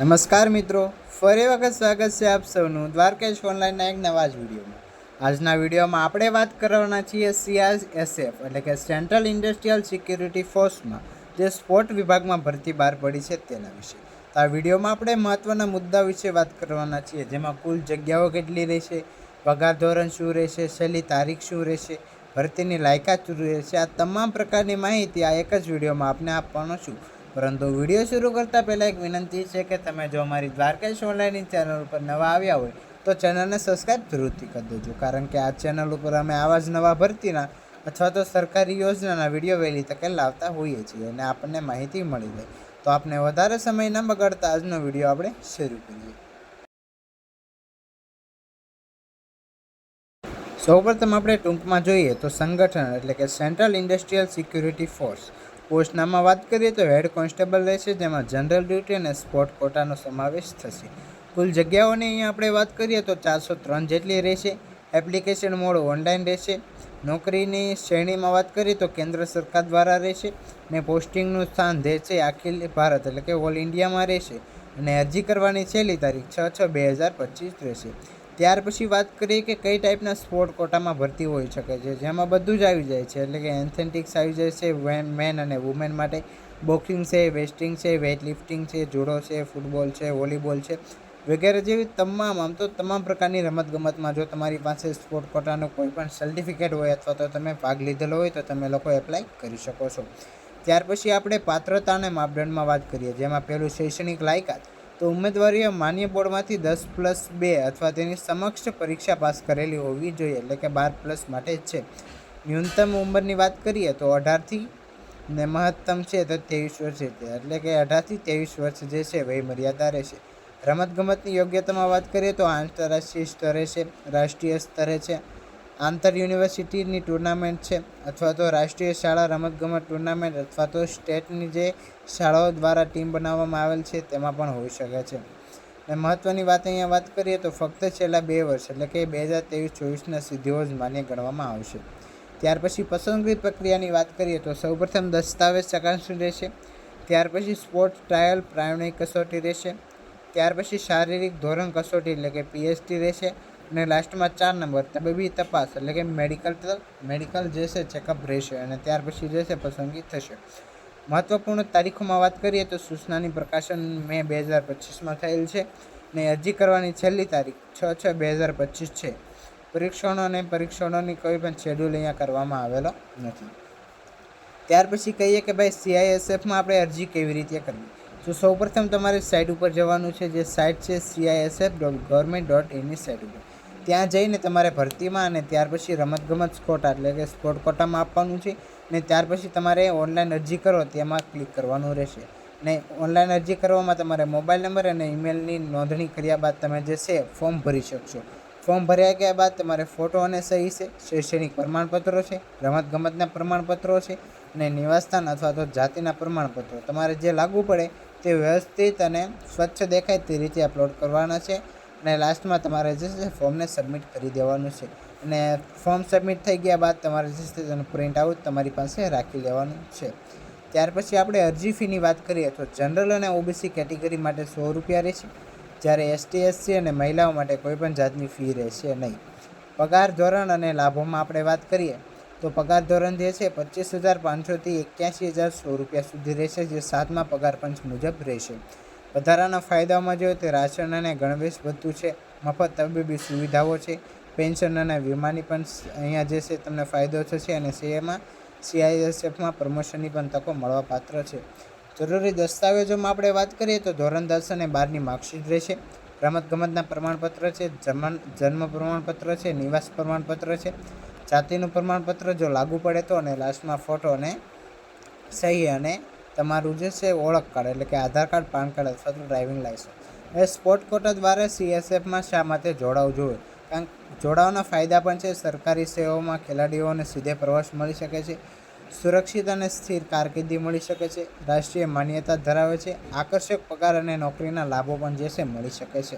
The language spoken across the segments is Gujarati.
નમસ્કાર મિત્રો, ફરી વખત સ્વાગત છે આપ સૌનું દ્વારકેશ ઓનલાઈનના એક નવા જ વિડીયોમાં. આજના વિડીયોમાં આપણે વાત કરવાના છીએ સીઆરએસએફ એટલે કે સેન્ટ્રલ ઇન્ડસ્ટ્રીયલ સિક્યુરિટી ફોર્સમાં જે સ્પોર્ટ વિભાગમાં ભરતી બહાર પડી છે તેના વિશે. તો આ વિડીયોમાં આપણે મહત્ત્વના મુદ્દા વિશે વાત કરવાના છીએ, જેમાં કુલ જગ્યાઓ કેટલી રહેશે, પગાર ધોરણ શું રહેશે, છેલ્લી તારીખ શું રહેશે, ભરતીની લાયકાત શું રહેશે, આ તમામ પ્રકારની માહિતી આ એક જ વિડીયોમાં આપને આપવાનો છું. પરંતુ વીડિયો શરૂ કરતાં પહેલાં એક વિનંતી છે કે તમે જો અમારી દ્વારકેશ ઓનલાઈનની ચેનલ ઉપર નવા આવ્યા હોય, તો ચેનલને સબસ્ક્રાઈબ જરૂરથી કરી દેજો. કારણ કે આ ચેનલ ઉપર અમે આવા જ નવા ભરતીના અથવા તો સરકારી યોજનાના વીડિયો વહેલી તકે લાવતા હોઈએ છીએ અને આપણને માહિતી મળી જાય તો આપને વધારે સમય ન બગાડતા આજનો વીડિયો આપણે શરૂ કરીએ. સૌપ્રથમ આપણે ટૂંકમાં જોઈએ તો સંગઠન એટલે કે સેન્ટ્રલ ઇન્ડસ્ટ્રીયલ સિક્યુરિટી ફોર્સ પોસ્ટનામાં વાત કરીએ તો હેડ કોન્સ્ટેબલ રહેશે જેમાં જનરલ ડ્યુટી અને સ્પોર્ટ કોટાનો સમાવેશ થશે. કુલ જગ્યાઓની અહીંયા આપણે વાત કરીએ તો ચારસો ત્રણ જેટલી રહેશે. એપ્લિકેશન મોડ ઓનલાઈન રહેશે. નોકરીની શ્રેણીમાં વાત કરીએ તો કેન્દ્ર સરકાર દ્વારા રહેશે ને પોસ્ટિંગનું સ્થાન જે છે અખિલ ભારત એટલે કે ઓલ ઇન્ડિયામાં રહેશે. અને અરજી કરવાની છેલ્લી તારીખ છ છ બે હજાર પચીસ રહેશે. ત્યાર પછી વાત કરીએ કે કઈ ટાઈપના સ્પોર્ટ કોટામાં ભરતી હોઈ શકે છે, જેમાં બધું જ આવી જાય છે, એટલે કે એન્થેન્ટિક્સ આવી જાય છે મેન અને વુમેન માટે. બોક્સિંગ છે, વેસ્ટિંગ છે વેઇટ લિફ્ટિંગ છે, જુડો છે, ફૂટબોલ છે, વોલીબોલ છે, વગેરે જેવી તમામ, આમ તો તમામ પ્રકારની રમતગમતમાં જો તમારી પાસે સ્પોર્ટ કોટાનો કોઈ પણ સર્ટિફિકેટ હોય અથવા તો તમે ભાગ લીધેલો હોય તો તમે લોકો એપ્લાય કરી શકો છો. ત્યાર પછી આપણે પાત્રતા અને માપદંડમાં વાત કરીએ, જેમાં પહેલું શૈક્ષણિક લાયકાત તો ઉમેદવારીએ માન્ય બોર્ડમાંથી દસ પ્લસ બે અથવા તેની સમક્ષ પરીક્ષા પાસ કરેલી હોવી જોઈએ એટલે કે બાર પ્લસ માટે જ છે. ન્યૂનતમ ઉંમરની વાત કરીએ તો અઢારથી ને મહત્તમ છે તો ત્રેવીસ વર્ષ એટલે કે અઢારથી ત્રેવીસ વર્ષ જે છે વય મર્યાદા રહેશે. રમતગમતની યોગ્યતામાં વાત કરીએ તો આંતરરાષ્ટ્રીય સ્તરે છે, રાષ્ટ્રીય સ્તરે છે આંતર યુનિવર્સિટીની ટુર્નામેન્ટ છે અથવા તો રાષ્ટ્રીય શાળા રમતગમત ટુર્નામેન્ટ અથવા તો સ્ટેટની જે શાળાઓ દ્વારા ટીમ બનાવવામાં આવેલ છે તેમાં પણ હોઈ શકે છે. અને મહત્ત્વની વાત અહીંયા વાત કરીએ તો ફક્ત છેલ્લા બે વર્ષ એટલે કે બે હજાર ત્રેવીસ ચોવીસના સિદ્ધિઓ જ માન્ય ગણવામાં આવશે. ત્યાર પછી પસંદગી પ્રક્રિયાની વાત કરીએ તો સૌપ્રથમ દસ્તાવેજ ચકાસણી રહેશે, ત્યાર પછી સ્પોર્ટ ટ્રાયલ પ્રાયોગિક કસોટી રહેશે, ત્યાર પછી શારીરિક ધોરણ કસોટી એટલે કે પીએચડી રહેશે અને લાસ્ટમાં ચાર નંબર, તબીબી તપાસ એટલે કે મેડિકલ મેડિકલ જે છે ચેકઅપ રહેશે અને ત્યાર પછી જે છે પસંદગી થશે. મહત્ત્વપૂર્ણ તારીખોમાં વાત કરીએ તો સૂચનાની પ્રકાશન મે બે હજાર પચીસમાં થયેલ છે ને અરજી કરવાની છેલ્લી તારીખ છ છ બે હજાર પચીસ છે. પરીક્ષણો અને પરીક્ષણોની કોઈ પણ શેડ્યુલ અહીંયા કરવામાં આવેલો નથી. ત્યાર પછી કહીએ કે ભાઈ સીઆઈએસએફમાં આપણે અરજી કેવી રીતે કરવી? તો સૌપ્રથમ તમારે સાઇટ ઉપર જવાનું છે, જે સાઇટ છે સીઆઈએસએફ ડોટ ગવર્મેન્ટ ડોટ ઇનની સાઇટ ઉપર. ત્યાં જઈને તમારે ભરતીમાં અને ત્યાર પછી રમતગમત કોટા એટલે કે સ્પોર્ટ કોટામાં આપવાનું છે. ને ત્યાર પછી તમારે ઓનલાઈન અરજી કરો, તેમાં ક્લિક કરવાનું રહેશે. ને ઓનલાઈન અરજી કરવામાં તમારે મોબાઈલ નંબર અને ઈમેલની નોંધણી કર્યા બાદ તમે જે છે, ફોર્મ ભરી શકશો. ફોર્મ ભર્યા ગયા બાદ તમારે ફોટો અને સહી છે, શૈક્ષણિક પ્રમાણપત્રો છે, રમતગમતના પ્રમાણપત્રો છે, અને નિવાસસ્થાન અથવા તો જાતિના પ્રમાણપત્રો. તમારે જે લાગુ પડે તે વ્યવસ્થિત અને સ્વચ્છ દેખાય તે રીતે અપલોડ કરવાના છે. અને લાસ્ટમાં તમારે જે છે ફોર્મને સબમિટ કરી દેવાનું છે. અને ફોર્મ સબમિટ થઈ ગયા બાદ તમારે જે છે તેનું પ્રિન્ટ આઉટ તમારી પાસે રાખી લેવાનું છે. ત્યાર પછી આપણે અરજી ફીની વાત કરીએ તો જનરલ અને ઓબીસી કેટેગરી માટે સો રૂપિયા રહેશે. જ્યારે એસટી એસસી અને મહિલાઓ માટે કોઈપણ જાતની ફી રહેશે નહીં. પગાર ધોરણ અને લાભોમાં આપણે વાત કરીએ તો પગાર ધોરણ જે છે પચીસ હજાર પાંચસોથી એક્યાસી હજાર સો રૂપિયા સુધી રહેશે, જે સાતમા પગાર પંચ મુજબ રહેશે. વધારાના ફાયદાઓમાં જોઈએ તો રાશન અને ગણવેશ ભથ્થું છે. મફત તબીબી સુવિધાઓ છે. પેન્શન અને વીમાની પણ અહીંયા જે છે તમને ફાયદો થશે અને સીએમાં સીઆઈએસએફમાં પ્રમોશનની પણ તકો મળવાપાત્ર છે. જરૂરી દસ્તાવેજોમાં આપણે વાત કરીએ તો ધોરણ દસ અને બારની માર્કશીટ રહેશે. રમતગમતના પ્રમાણપત્ર છે, જમન, જન્મ પ્રમાણપત્ર છે, નિવાસ પ્રમાણપત્ર છે. જાતિનું પ્રમાણપત્ર જો લાગુ પડે તો અને લાસ્ટમાં ફોટો અને સહી અને તમારું જે છે ઓળખ કાર્ડ, એટલે કે આધાર કાર્ડ, પાન કાર્ડ અથવા તો ડ્રાઇવિંગ લાઇસન્સ. એ સ્પોર્ટ કોટા દ્વારા સીએસએફમાં શા માટે જોડાવું જોઈએ? કારણ જોડાવાના ફાયદા પણ છે, સરકારી સેવાઓમાં ખેલાડીઓને સીધે પ્રવાસ મળી શકે છે, સુરક્ષિત અને સ્થિર કારકિર્દી મળી શકે છે, રાષ્ટ્રીય માન્યતા ધરાવે છે, આકર્ષક પગાર અને નોકરીના લાભો પણ જે છે મળી શકે છે.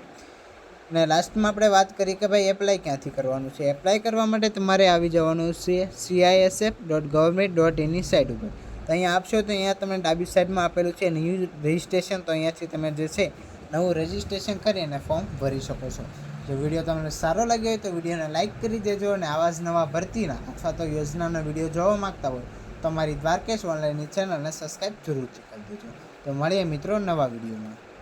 અને લાસ્ટમાં આપણે વાત કરી કે ભાઈ એપ્લાય ક્યાંથી કરવાનું છે? એપ્લાય કરવા માટે તમારે આવી જવાનું છે સીઆઈએસએફ ડોટ ગવર્મેન્ટ ડોટ ઇનની સાઇટ ઉપર. તો અહીંયા આપશો તો અહીંયા તમને ડાબી સાઈડમાં આપેલું છે ન્યૂ રજિસ્ટ્રેશન, તો અહીંયાથી તમે જે છે નવું રજિસ્ટ્રેશન કરી અને ફોર્મ ભરી શકો છો. જો વીડિયો તમને સારો લાગ્યો હોય તો વિડીયોને લાઇક કરી દેજો અને આવા જ નવા ભરતીના અથવા તો યોજનાનો વીડિયો જોવા માગતા હોય તો અમારી દ્વારકેશ ઓનલાઈનની ચેનલને સબસ્ક્રાઈબ જરૂરથી કરી દેજો. તો મળીએ મિત્રો નવા વિડીયોમાં.